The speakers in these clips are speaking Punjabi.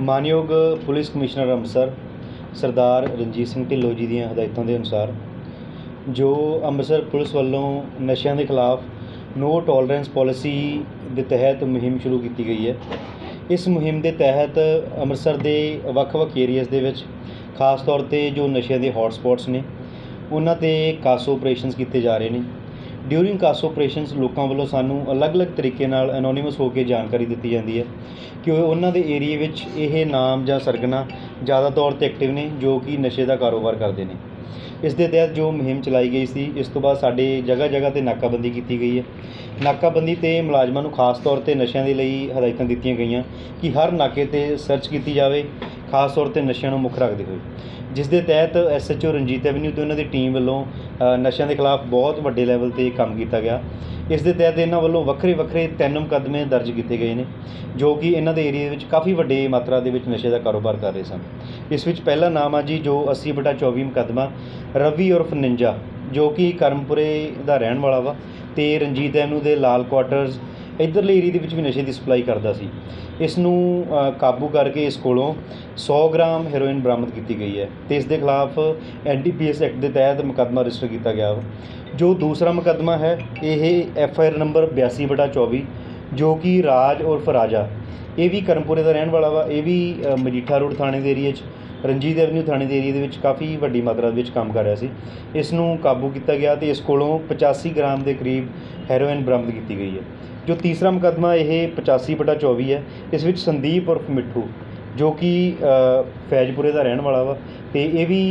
ਮਾਨਯੋਗ ਪੁਲਿਸ ਕਮਿਸ਼ਨਰ ਅੰਮ੍ਰਿਤਸਰ ਸਰਦਾਰ ਰਣਜੀਤ ਸਿੰਘ ਢਿੱਲੋਂ ਜੀ ਦੀਆਂ ਹਦਾਇਤਾਂ ਦੇ ਅਨੁਸਾਰ ਜੋ ਅੰਮ੍ਰਿਤਸਰ ਪੁਲਿਸ ਵੱਲੋਂ ਨਸ਼ਿਆਂ ਦੇ ਖਿਲਾਫ ਨੋ ਟੋਲਰੈਂਸ ਪਾਲਿਸੀ ਦੇ ਤਹਿਤ ਮੁਹਿੰਮ ਸ਼ੁਰੂ ਕੀਤੀ ਗਈ ਹੈ, ਇਸ ਮੁਹਿੰਮ ਦੇ ਤਹਿਤ ਅੰਮ੍ਰਿਤਸਰ ਦੇ ਵੱਖ-ਵੱਖ ਏਰੀਆਜ਼ ਦੇ ਵਿੱਚ ਖਾਸ ਤੌਰ ਤੇ ਜੋ ਨਸ਼ਿਆਂ ਦੇ ਹੌਟ ਸਪੌਟਸ ਨੇ, ਉਹਨਾਂ ਤੇ ਕਾਸੋ ਆਪਰੇਸ਼ਨਸ ਕੀਤੇ ਜਾ ਰਹੇ ਨੇ। ਡਿਊਰਿੰਗ ਕਾਸ ਆਪਰੇਸ਼ਨਸ ਲੋਕਾਂ ਵੱਲੋਂ ਸਾਨੂੰ ਅਲੱਗ-ਅਲੱਗ ਤਰੀਕੇ ਨਾਲ ਐਨੋਨਿਮਸ ਹੋ ਕੇ ਜਾਣਕਾਰੀ ਦਿੱਤੀ ਜਾਂਦੀ ਹੈ ਕਿ ਉਹਨਾਂ ਦੇ ਏਰੀਏ ਵਿੱਚ ਇਹ ਨਾਮ ਜਾਂ ਸਰਗਨਾ ਜ਼ਿਆਦਾ ਤੌਰ ਤੇ ਐਕਟਿਵ ਨੇ, ਜੋ ਕਿ ਨਸ਼ੇ ਦਾ ਕਾਰੋਬਾਰ ਕਰਦੇ ਨੇ। ਇਸ ਦੇ ਤਹਿਤ ਜੋ ਮੁਹਿੰਮ ਚਲਾਈ ਗਈ ਸੀ, ਇਸ ਤੋਂ ਬਾਅਦ ਸਾਡੇ ਜਗ੍ਹਾ ਜਗ੍ਹਾ ਤੇ ਨਾਕਾਬੰਦੀ ਕੀਤੀ ਗਈ ਹੈ। ਨਾਕਾਬੰਦੀ ਤੇ ਮੁਲਾਜ਼ਮਾਂ ਨੂੰ ਖਾਸ ਤੌਰ ਤੇ ਨਸ਼ਿਆਂ ਦੇ ਲਈ ਹਦਾਇਤਾਂ ਦਿੱਤੀਆਂ ਗਈਆਂ ਕਿ ਹਰ ਨਾਕੇ ਤੇ ਸਰਚ ਕੀਤੀ ਜਾਵੇ ਖਾਸ ਤੌਰ ਤੇ ਨਸ਼ਿਆਂ ਨੂੰ ਮੁੱਖ ਰੱਖਦੇ ਹੋਏ ਜਿਸ ਦੇ ਤਹਿਤ ਐਸਐਚਓ ਰਣਜੀਤ ਐਵਨਿਊ ਤੇ ਉਹਨਾਂ ਦੀ ਟੀਮ ਵੱਲੋਂ ਨਸ਼ਿਆਂ ਦੇ ਖਿਲਾਫ ਬਹੁਤ ਵੱਡੇ ਲੈਵਲ ਤੇ ਕੰਮ ਕੀਤਾ ਗਿਆ। ਇਸ ਦੇ ਤਹਿਤ ਇਹਨਾਂ ਵੱਲੋਂ ਵੱਖਰੇ ਵੱਖਰੇ ਤਿੰਨ ਮੁਕੱਦਮੇ ਦਰਜ ਕੀਤੇ ਗਏ ਨੇ, ਜੋ ਕਿ ਇਹਨਾਂ ਦੇ ਏਰੀਆ ਵਿੱਚ ਕਾਫੀ ਵੱਡੇ ਮਾਤਰਾ ਦੇ ਵਿੱਚ ਨਸ਼ੇ ਦਾ ਕਾਰੋਬਾਰ ਕਰ ਰਹੇ ਸਨ। ਇਸ ਵਿੱਚ ਪਹਿਲਾ ਨਾਮ ਆ ਜੀ ਜੋ 80 ਬਟਾ 24 ਮੁਕੱਦਮਾ, ਰਵੀ ਉਰਫ ਨਿੰਜਾ, ਜੋ ਕਿ ਕਰਮਪੁਰੇ ਦਾ ਰਹਿਣ ਵਾਲਾ ਵਾ ਤੇ ਰਣਜੀਤ ਐਵਨਿਊ ਦੇ ਲਾਲ ਕੁਆਟਰਸ ਇਧਰਲੇ ਏਰੀਏ ਦੇ ਵਿੱਚ ਵੀ ਨਸ਼ੇ ਦੀ ਸਪਲਾਈ ਕਰਦਾ ਸੀ। ਇਸ ਨੂੰ ਕਾਬੂ ਕਰਕੇ ਇਸ ਕੋਲੋਂ 100 ਗ੍ਰਾਮ ਹੈਰੋਇਨ ਬਰਾਮਦ ਕੀਤੀ ਗਈ ਹੈ ਤੇ ਇਸ ਦੇ ਖਿਲਾਫ ਐਨਡੀਪੀਐਸ ਐਕਟ ਦੇ ਤਹਿਤ ਮੁਕੱਦਮਾ ਰਜਿਸਟਰ ਕੀਤਾ ਗਿਆ ਵਾ। ਜੋ ਦੂਸਰਾ ਮੁਕੱਦਮਾ ਹੈ, ਇਹ ਐਫ ਆਈ ਆਰ ਨੰਬਰ 82 ਬਟਾ 24 ਜੋ ਕਿ ਰਾਜ ਉਰਫ ਰਾਜਾ। ਇਹ ਵੀ ਕਰਮਪੁਰੇ ਦਾ ਰਹਿਣ ਵਾਲਾ ਵਾ, ਇਹ ਵੀ ਮਜੀਠਾ ਰੋਡ ਥਾਣੇ ਦੇ ਏਰੀਆ 'ਚ। ਰਣਜੀਤ ਐਵਨਿਊ ਥਾਣੇ ਦੇ ਏਰੀਆ ਦੇ ਵਿੱਚ ਕਾਫੀ ਵੱਡੀ ਮਾਤਰਾ ਵਿੱਚ ਕੰਮ ਕਰ ਰਿਹਾ ਸੀ। ਇਸ ਨੂੰ ਕਾਬੂ ਕੀਤਾ ਗਿਆ ਤੇ ਇਸ ਕੋਲੋਂ 85 ਗ੍ਰਾਮ ਦੇ ਕਰੀਬ ਹੈਰੋਇਨ ਬਰਾਮਦ ਕੀਤੀ ਗਈ ਹੈ। ਜੋ ਤੀਸਰਾ ਮੁਕੱਦਮਾ ਇਹ 85 ਬਟਾ 24 ਹੈ। ਇਸ ਵਿੱਚ ਸੰਦੀਪ ਉਰਫ ਮਿੱਠੂ, ਜੋ ਕਿ ਫੈਜ਼ਪੁਰੇ ਦਾ ਰਹਿਣ ਵਾਲਾ ਵਾ ਅਤੇ ਇਹ ਵੀ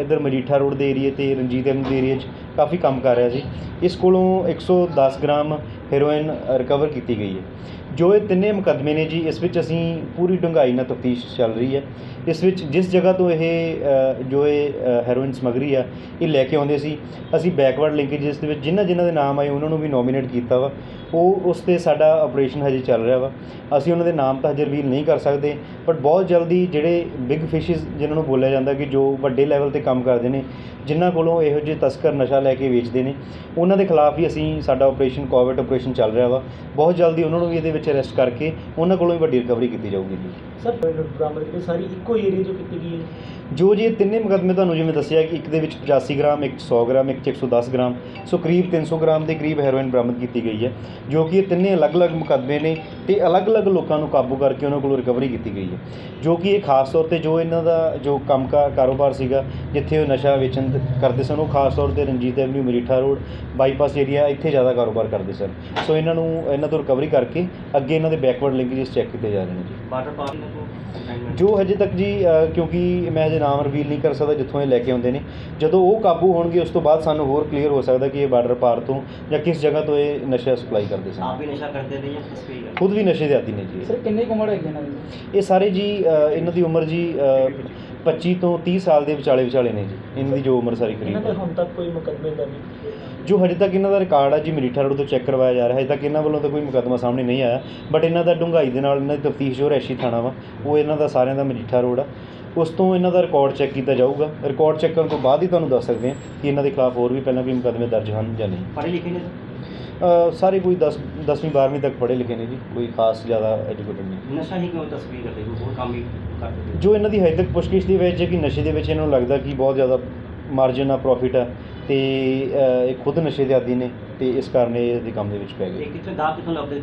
ਇੱਧਰ ਮਜੀਠਾ ਰੋਡ ਦੇ ਏਰੀਏ ਤੇ ਰਣਜੀਤ ਐਵਨਿਊ ਦੇ ਏਰੀਏ 'ਚ ਕਾਫੀ ਕੰਮ ਕਰ ਰਿਹਾ ਸੀ। ਇਸ ਕੋਲੋਂ 110 ਗ੍ਰਾਮ ਹੈਰੋਇਨ ਰਿਕਵਰ ਕੀਤੀ ਗਈ ਹੈ। ਜੋ ਇਹ ਤਿੰਨੇ ਮੁਕੱਦਮੇ ਨੇ ਜੀ, ਇਸ ਵਿੱਚ ਅਸੀਂ ਪੂਰੀ ਡੂੰਘਾਈ ਨਾਲ ਤਫਤੀਸ਼ ਚੱਲ ਰਹੀ ਹੈ। ਇਸ ਵਿੱਚ ਜਿਸ ਜਗ੍ਹਾ ਤੋਂ ਇਹ ਜੋ ਇਹ ਹੈਰੋਇਨ ਸਮਗਰੀ ਆ, ਇਹ ਲੈ ਕੇ ਆਉਂਦੇ ਸੀ, ਅਸੀਂ ਬੈਕਵਰਡ ਲਿੰਕੇਜਸ ਦੇ ਵਿੱਚ ਜਿਨ੍ਹਾਂ ਜਿਨ੍ਹਾਂ ਦੇ ਨਾਮ ਆਏ, ਉਹਨਾਂ ਨੂੰ ਵੀ ਨੋਮੀਨੇਟ ਕੀਤਾ ਵਾ। ਉਹ ਉਸ ਤੇ ਸਾਡਾ ਆਪਰੇਸ਼ਨ ਹਜੇ ਚੱਲ ਰਿਹਾ ਵਾ। ਅਸੀਂ ਉਹਨਾਂ ਦੇ ਨਾਮ ਤਾਂ ਹਜੇ ਰਿਵੀਲ ਨਹੀਂ ਕਰ ਸਕਦੇ, ਬਟ ਬਹੁਤ ਜਲਦੀ ਜਿਹੜੇ ਬਿਗ ਫਿਸ਼ਸ, ਜਿਨ੍ਹਾਂ ਨੂੰ ਬੋਲਿਆ ਜਾਂਦਾ ਕਿ ਜੋ ਵੱਡੇ ਲੈਵਲ ਤੇ ਕੰਮ ਕਰਦੇ ਨੇ ਜਿਨ੍ਹਾਂ ਕੋਲੋਂ ਇਹੋ ਜਿਹੇ ਤਸਕਰ ਨਸ਼ਾ ਲੈ ਕੇ ਵੇਚਦੇ ਨੇ ਉਹਨਾਂ ਦੇ ਖਿਲਾਫ ਵੀ ਅਸੀਂ ਸਾਡਾ ਆਪਰੇਸ਼ਨ ਕੋਵਿਡ ਆਪਰੇਸ਼ਨ ਚੱਲ ਰਿਹਾ ਵਾ। ਬਹੁਤ ਜਲਦੀ ਉਹਨਾਂ ਨੂੰ ਵੀ ਇਹਦੇ ਵਿੱਚ ਅਰੈਸਟ ਕਰਕੇ ਉਹਨਾਂ ਕੋਲੋਂ ਵੀ ਵੱਡੀ ਰਿਕਵਰੀ ਕੀਤੀ ਜਾਊਗੀ ਜੀ। ਸਰ ਬਰਾਮਦ ਕੀਤੀ ਸਾਰੀ ਇੱਕੋ ਏਰੀਆ 'ਚੋਂ ਕੀਤੀ ਗਈ ਹੈ? ਜੋ ਜੀ ਤਿੰਨੇ ਮੁਕੱਦਮੇ ਤੁਹਾਨੂੰ ਜਿਵੇਂ ਦੱਸਿਆ ਕਿ ਇੱਕ ਦੇ ਵਿੱਚ 85 ਗ੍ਰਾਮ ਇੱਕ 100 ਗ੍ਰਾਮ ਇੱਕ 'ਚ 110 ਗ੍ਰਾਮ ਸੋ ਕਰੀਬ 300 ਗ੍ਰਾਮ ਦੇ ਕਰੀਬ ਹੈਰੋਇਨ ਬਰਾਮਦ ਕੀਤੀ ਗਈ ਹੈ ਜੋ ਕਿ ਇਹ ਤਿੰਨੇ ਅਲੱਗ-ਅਲੱਗ ਮੁਕੱਦਮੇ ਨੇ ਤੇ ਅਲੱਗ-ਅਲੱਗ ਲੋਕਾਂ ਨੂੰ ਕਾਬੂ ਕਰਕੇ ਉਹਨਾਂ ਕੋਲੋਂ ਰਿਕਵਰੀ ਕੀਤੀ ਗਈ ਹੈ ਜੋ ਕਿ ਇਹ ਖਾਸ ਤੌਰ ਤੇ ਜੋ ਇਹਨਾਂ ਦਾ ਜੋ ਕੰਮ ਕਾ ਕਾਰੋਬਾਰ ਸੀਗਾ ਜਿੱਥੇ ਉਹ ਨਸ਼ਾ ਵੇਚਣ ਕਰਦੇ ਸਨ। ਉਹ ਖਾਸ ਤੌਰ ਤੇ Ranjit avenue Maritha road bypass area ਇੱਥੇ ਜ਼ਿਆਦਾ ਕਾਰੋਬਾਰ ਕਰਦੇ ਸਨ। ਸੋ ਇਹਨਾਂ ਨੂੰ ਇਹਨਾਂ ਤੋਂ ਰਿਕਵਰੀ ਕਰਕੇ ਅੱਗੇ ਇਹਨਾਂ ਦੇ ਬੈਕਵਰਡ ਲਿੰਕੇजेस ਚੈੱਕ ਕੀਤੇ ਜਾ ਰਹੇ ਨੇ ਜੀ। ਵਾਟਰ ਪਾਰਕ ਨੂੰ ਜੋ ਹਜੇ ਤੱਕ ਜੀ ਕਿਉਂਕਿ ਮੈਂ ਹਜੇ ਨਾਮ ਰਿਵੀਲ ਨਹੀਂ ਕਰ ਸਕਦਾ ਜਿੱਥੋਂ ਇਹ ਲੈ ਕੇ ਆਉਂਦੇ ਨੇ। ਜਦੋਂ ਉਹ ਕਾਬੂ ਹੋਣਗੇ ਉਸ ਤੋਂ ਬਾਅਦ ਸਾਨੂੰ ਹੋਰ ਕਲੀਅਰ ਹੋ ਸਕਦਾ ਕਿ ਇਹ ਬਾਰਡਰ ਪਾਰ ਤੋਂ ਜਾਂ ਕਿਸ ਜਗ੍ਹਾ ਤੋਂ ਇਹ ਨਸ਼ਾ ਸਪਲਾਈ ਕਰਦੇ ਸਨ। ਆਪ ਹੀ ਨਸ਼ਾ ਕਰਦੇ ਨੇ ਜਾਂ ਕਿਸ ਵੀ ਖੁਦ ਵੀ ਨਸ਼ੇ ਦੇ ਆਦੀ ਨੇ ਜੀ। ਸਰ ਕਿੰਨੇ ਕੁ ਉਮਰ ਹੈਗੀ ਇਹਨਾਂ ਦੀ? ਇਹ ਸਾਰੇ ਜੀ ਇਹਨਾਂ ਦੀ ਉਮਰ ਜੀ 25 ਤੋਂ 30 ਸਾਲ ਦੇ ਵਿਚਾਲੇ ਵਿਚਾਲੇ ਨੇ ਜੀ ਇਹਨਾਂ ਦੀ ਜੋ ਉਮਰ ਸਾਰੀ ਇਹਨਾਂ ਕਰੀਬ ਤੇ ਹੈ। ਹੁਣ ਤੱਕ ਕੋਈ ਮੁਕੱਦਮੇ ਦਰਜ ਜੋ ਹਜੇ ਤੱਕ ਇਹਨਾਂ ਦਾ ਰਿਕਾਰਡ ਹੈ ਜੀ ਮਰੀਠਾ ਰੋਡ ਤੋਂ ਚੈੱਕ ਕਰਵਾਇਆ ਜਾ ਰਿਹਾ ਹੈ ਹਜੇ ਤੱਕ ਇਹਨਾਂ ਵੱਲੋਂ ਤਾਂ ਕੋਈ ਮੁਕੱਦਮਾ ਸਾਹਮਣੇ ਨਹੀਂ ਆਇਆ। ਬਟ ਇਹਨਾਂ ਦਾ ਡੂੰਘਾਈ ਦੇ ਨਾਲ ਇਹਨਾਂ ਦੀ ਤਫਤੀਸ਼ ਜੋ ਰੈਸ਼ੀ ਥਾਣਾ ਵਾ ਉਹ ਇਹਨਾਂ ਦਾ ਸਾਰਿਆਂ ਦਾ ਮਰੀਠਾ ਰੋਡ ਆ। ਉਸ ਤੋਂ ਇਹਨਾਂ ਦਾ ਰਿਕਾਰਡ ਚੈੱਕ ਕੀਤਾ ਜਾਊਗਾ। ਰਿਕਾਰਡ ਚੈੱਕ ਕਰਨ ਤੋਂ ਬਾਅਦ ਹੀ ਤੁਹਾਨੂੰ ਦੱਸ ਸਕਦੇ ਹਾਂ ਕਿ ਇਹਨਾਂ ਦੇ ਖਿਲਾਫ ਹੋਰ ਵੀ ਪਹਿਲਾਂ ਕੋਈ ਮੁਕੱਦਮੇ ਦਰਜ ਹਨ ਜਾਂ ਨਹੀਂ। ਪੜ੍ਹੇ ਲਿਖੇ ਨੇ ਸਾਰੇ ਕੋਈ 10 10ਵੀਂ 12ਵੀਂ ਤੱਕ ਪੜ੍ਹੇ ਲਿਖੇ ਨੇ ਜੀ ਕੋਈ ਖਾਸ ਜ਼ਿਆਦਾ ਐਜੂਕੇਟਡ ਨਹੀਂ। ਨਸ਼ਾ ਹੀ ਕਿਉਂ ਤਸਵੀਰ ਕਰਦੇ? ਕੋਈ ਹੋਰ ਕੰਮ ਹੀ ਕਰਦੇ ਜੋ ਇਹਨਾਂ ਦੀ ਹਜੇ ਤੱਕ ਪੁੱਛਗਿੱਛ ਦੇ ਵਿੱਚ ਹੈ ਕਿ ਨਸ਼ੇ ਦੇ ਵਿੱਚ ਇਹਨਾਂ ਨੂੰ ਲੱਗਦਾ ਕਿ ਬਹੁਤ ਜ਼ਿਆਦਾ ਮਾਰਜਨ ਆ ਪ੍ਰੋਫਿਟ ਆ ਤੇ ਇਹ ਖੁਦ ਨਸ਼ੇ ਦੇ ਆਦੀ ਨੇ ਤੇ ਇਸ ਕਾਰਨ ਇਹ ਇਹਦੇ ਕੰਮ ਦੇ ਵਿੱਚ ਪੈ ਗਏ। ਇਹ ਕਿੱਥੇ ਦਾ ਕਿੱਥੋਂ ਲੱਭਦੇ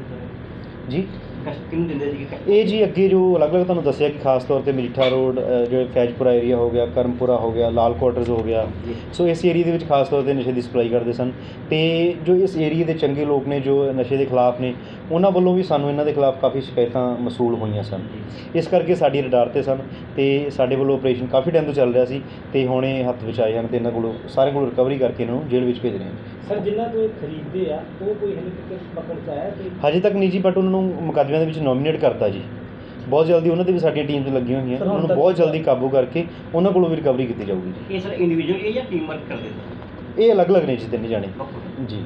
ਜੀ? ਕਸ਼ਟ ਕਿਹਨੂੰ ਦਿੰਦੇ ਸੀ ਇਹ ਜੀ ਅੱਗੇ ਜੋ ਅਲੱਗ-ਅਲੱਗ ਤੁਹਾਨੂੰ ਦੱਸਿਆ ਕਿ ਖਾਸ ਤੌਰ ਤੇ ਮਜੀਠਾ ਰੋਡ ਅ, ਜੋ ਫੈਜ਼ਪੁਰਾ ਏਰੀਆ ਹੋ ਗਿਆ ਕਰਮਪੁਰਾ ਹੋ ਗਿਆ ਲਾਲ ਕੁਆਟਰਸ ਹੋ ਗਿਆ। ਸੋ ਇਸ ਏਰੀਆ ਦੇ ਵਿੱਚ ਖਾਸ ਤੌਰ ਤੇ ਨਸ਼ੇ ਦੀ ਸਪਲਾਈ ਕਰਦੇ ਸਨ। ਤੇ ਜੋ ਇਸ ਏਰੀਆ ਦੇ ਚੰਗੇ ਲੋਕ ਨੇ ਜੋ ਨਸ਼ੇ ਦੇ ਖਿਲਾਫ ਨੇ ਉਹਨਾਂ ਵੱਲੋਂ ਵੀ ਸਾਨੂੰ ਇਹਨਾਂ ਦੇ ਖਿਲਾਫ ਕਾਫੀ ਸ਼ਿਕਾਇਤਾਂ ਮਸੂਲ ਹੋਈਆਂ ਸਨ। ਇਸ ਕਰਕੇ ਸਾਡੀ ਰਡਾਰ ਤੇ ਸਨ ਤੇ ਸਾਡੇ ਵੱਲੋਂ ਆਪਰੇਸ਼ਨ ਕਾਫੀ ਟਾਈਮ ਤੋਂ ਚੱਲ ਰਿਹਾ ਸੀ ਤੇ ਹੁਣ ਇਹ ਹੱਥ ਵਿੱਚ ਆਏ ਹਨ ਤੇ ਇਹਨਾਂ ਕੋਲੋਂ ਸਾਰਿਆਂ ਕੋਲੋਂ ਰਿਕਵਰੀ ਕਰਕੇ ਇਹਨਾਂ ਨੂੰ ਜੇਲ੍ਹ ਵਿੱਚ ਭੇਜ ਰਹੇ ਹਾਂ ਸਰ ਜਿਨ੍ਹਾਂ ਤੋਂ ਇਹ ਖਰੀਦਦੇ ਆ ਉਹ ਕੋਈ ਹਲੇ ਤੱਕ ਪਕੜ ਚ ਆਇਆ ਹਜੇ ਤੱਕ ਨਹੀਂ ਜੀ ਬਟ ਉਹਨਾਂ ਨੂੰ ਮੁਕੱਦਮਿਆਂ ਦੇ ਵਿੱਚ ਨੋਮੀਨੇਟ ਕਰਤਾ ਜੀ। ਬਹੁਤ ਜਲਦੀ ਉਹਨਾਂ ਦੇ ਵੀ ਸਾਡੀਆਂ ਟੀਮਸ ਲੱਗੀਆਂ ਹੋਈਆਂ। Sir, ਹੁਣ ਉਹਨਾਂ ਤੱਕ- ਬਹੁਤ ਜਲਦੀ ਕਾਬੂ ਕਰਕੇ ਉਹਨਾਂ ਕੋਲੋਂ ਵੀ ਰਿਕਵਰੀ ਕੀਤੀ ਜਾਊਗੀ ਜੀ। ਇਹ ਸਰ ਇੰਡੀਵਿਜੂਅਲ ਇਹ ਜਾਂ ਟੀਮ ਵਰਕ ਕਰਦੇ ਇਹ ਅਲੱਗ-ਅਲੱਗ ਨੇ ਜੀ ਤਿੰਨ ਜਾਣੇ। ਜੀ।